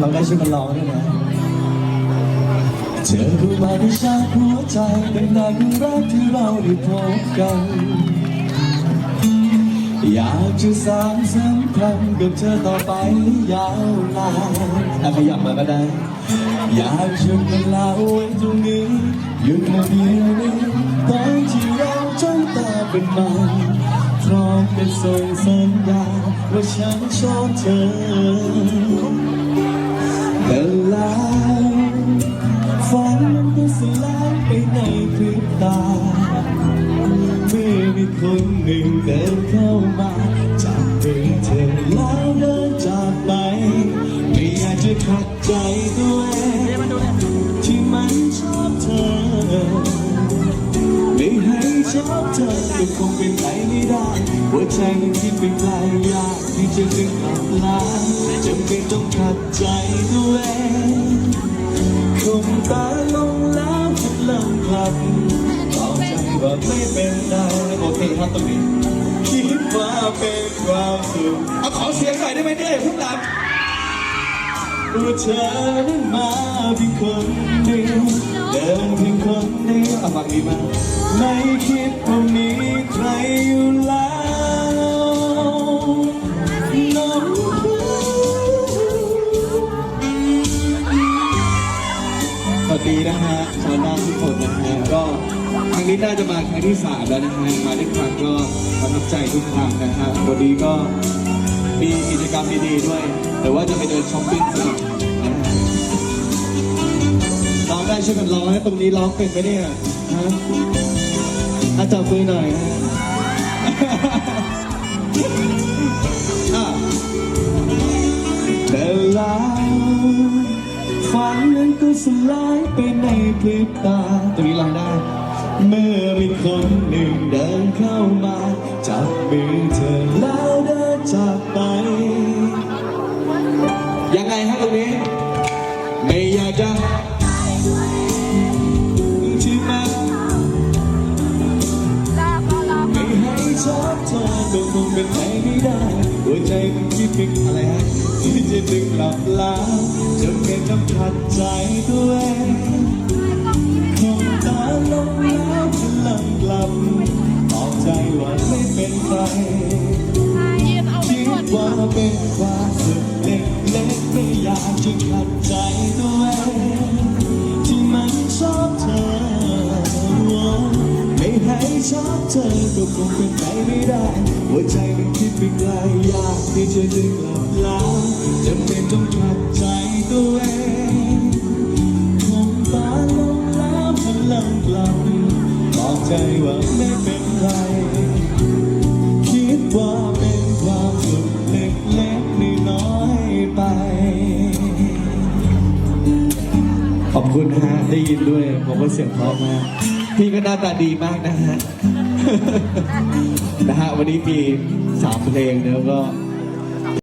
เราได้ช่วยกันร้องด้วยนะเธอรู้มาที่ชาหัวใจตั้งแต่ครั้งแรกที่เราได้พบกัน อยากจะสานสัมพันธ์กับเธอต่อไปยาวนานอะขยับมาก็ได้ อยากหยุดเวลาไว้ตรงนี้หยุดมาเดียวนี้ตอนที่เราจ้องตาเป็นมันพร้อมเป็นส่งสัญญาณว่าฉันชอบเธอ แต่แล้วฝันมันก็สลายไปในพริบตาเมื่อมีคนหนึ่งเดินเข้ามาจากมือเธอแล้วเดินจากไป ไม่อยากจะขัดใจตัวเองที่มันชอบเธอ ชอบเธอก็คงเป็นไปไม่ได้หัวใจมันคิดไปไกลยากที่จะดึงกลับลาจำเป็นต้องขัดใจตัวเองคงตาลงแล้วพัดลมกลับเอาใจว่าไม่เป็นไรโอเคครับตรงนี้คิดว่าเป็นความสุขเอาขอเสียงหน่อยได้ไหมเนี่ยพวกเราตัวเธอนั้นมาเพี เดียวเอาฟังดีมาไม่คิดว่ามีใครอยู่แล้วน้องสวัสดีนะฮะชาวนาทุกคนนะฮะก็ครั้งนี้น่าจะมาครั้งที่สามแล้วนะฮะมาทุกครั้งก็ประทับใจทุกครั้งนะฮะวันนี้ก็มีกิจกรรมดีๆด้วย แต่ว่าจะไปเดินช้อปปิ้งสน่อ ช่วยกันร้องให้ตรงนี้ร้องเป็นไหมเนี่ยฮะอาจับมือหน่อยฮะอะแต่แล้วฝันนั้นก็สลายไปในพริบตาตรงนี้ลองได้ เมื่อมีคนหนึ่งเดินเข้ามา จับมือเธอแล้วเดินจากไป ยังไงฮะตรงนี้ ไม่อยากจะ ให้ชอบเธอก็คงเป็นไปไม่ได้หัวใจมันคิดถึงอะไรฮะที่จะดึงกลับลาจะเป็นต้องขัดใจตัวเองคงตาลงแล้วพลังกลับตอกใจว่าไม่เป็นไรคิดว่าเป็น เธอก็คงเป็นไปไม่ได้หัวใจมันคิดไปไกลอยากที่จะดึงกลับลาจำเป็นต้องขัดใจตัวเองคงตาลงแล้วพลังกลับบอกใจว่าไม่เป็นไร คิดว่าเป็นความสุขเล็กๆน้อยๆไป ขอบคุณนะฮะได้ยินด้วยผมว่าเสียงเพราะมากพี่ก็หน้าตาดีมากนะฮะ นะฮะวันนี้มีสามเพลงแล้วก็